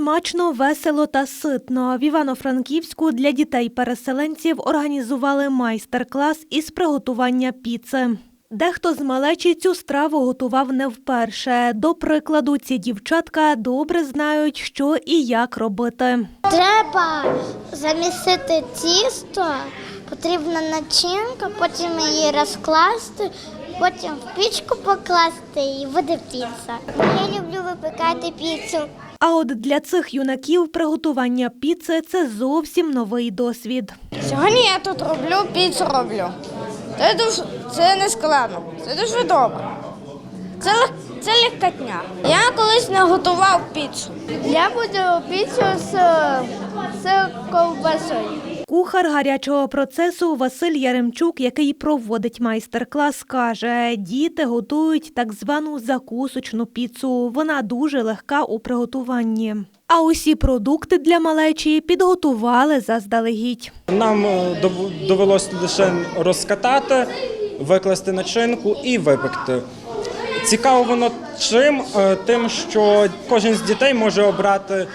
Смачно, весело та ситно. В Івано-Франківську для дітей-переселенців організували майстер-клас із приготування піци. Дехто з малечі цю страву готував не вперше. До прикладу, ці дівчатка добре знають, що і як робити. Треба замісити тісто, потрібна начинка, потім її розкласти, потім в пічку покласти і буде піца. Я люблю випікати піцу. А от для цих юнаків приготування піци це зовсім новий досвід. Сьогодні я тут роблю піцу роблю. Це дуже це не складно, це дуже добре. Це, це легкотня. Я колись не готував піцу. Я буду піцу з, з ковбасою. Кухар гарячого процесу Василь Яремчук, який проводить майстер-клас, каже: діти готують так звану закусочну піцу. Вона дуже легка у приготуванні. А усі продукти для малечі підготували заздалегідь. Нам е, дов- довелось лише розкатати, викласти начинку і випекти. Цікаво воно чим? Е, Тим, що кожен з дітей може обрати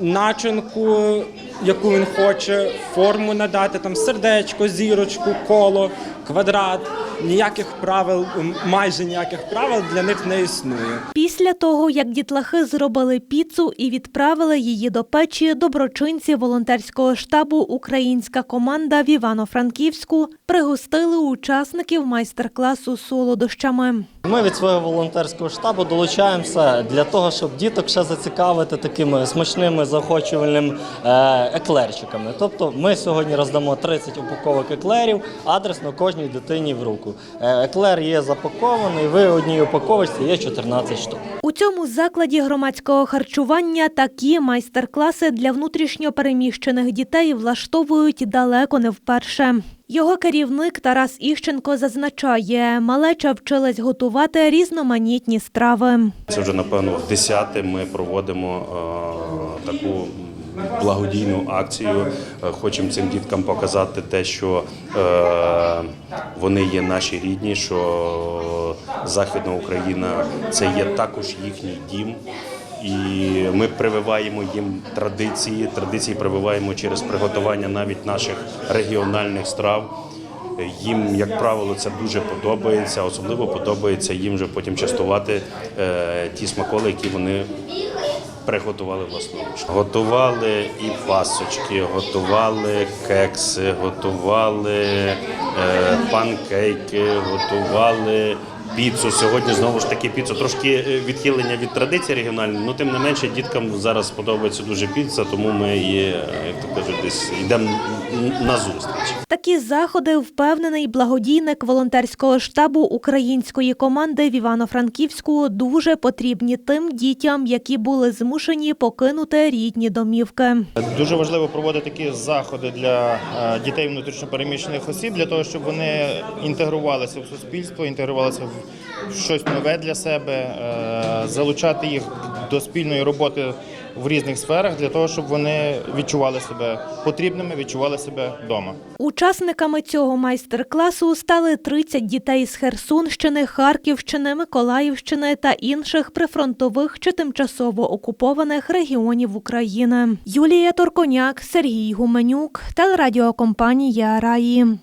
начинку, яку він хоче, форму надати, там сердечко, зірочку, коло, квадрат. Ніяких правил, майже ніяких правил для них не існує. Після того, як дітлахи зробили піцу і відправили її до печі, доброчинці волонтерського штабу Українська команда в Івано-Франківську пригостили учасників майстер-класу солодощами. Ми від свого волонтерського штабу долучаємося для того, щоб діток ще зацікавити такими смачними заохочувальними е, еклерчиками. Тобто ми сьогодні роздамо 30 упаковок еклерів адресно кожній дитині в руку. Е, Еклер є запакований, ви одній упаковочці є 14 штук. Цьому закладі громадського харчування такі майстер-класи для внутрішньо переміщених дітей влаштовують далеко не вперше. Його керівник Тарас Іщенко зазначає, малеча вчилась готувати різноманітні страви. Це вже напевно десяте ми проводимо е, таку благодійну акцію. Е, Хочемо цим діткам показати те, що е, вони є наші рідні, що Західна Україна це є також їхній дім. І ми прививаємо їм традиції. Традиції прививаємо через приготування навіть наших регіональних страв. Їм, як правило, це дуже подобається. Особливо подобається їм вже потім частувати е, ті смаколи, які вони приготували власноруч. Готували і пасочки, готували кекси, готували е, панкейки, готували. Піцу сьогодні знову ж таки піцу. Трошки е, відхилення від традиції регіональної, але тим не менше діткам зараз подобається дуже піца, тому ми є, як то кажуть, десь йдемо на зустріч. Такі заходи впевнений благодійник волонтерського штабу української команди в Івано-Франківську дуже потрібні тим дітям, які були змушені покинути рідні домівки. Дуже важливо проводити такі заходи для е, дітей внутрішньопереміщених осіб, для того, щоб вони інтегрувалися в суспільство, інтегрувалися в щось нове для себе, е, залучати їх до спільної роботи в різних сферах, для того, щоб вони відчували себе потрібними, відчували себе вдома. Учасниками цього майстер-класу стали 30 дітей з Херсонщини, Харківщини, Миколаївщини та інших прифронтових чи тимчасово окупованих регіонів України. Юлія Торконяк, Сергій Гуменюк, телерадіокомпанія Раї.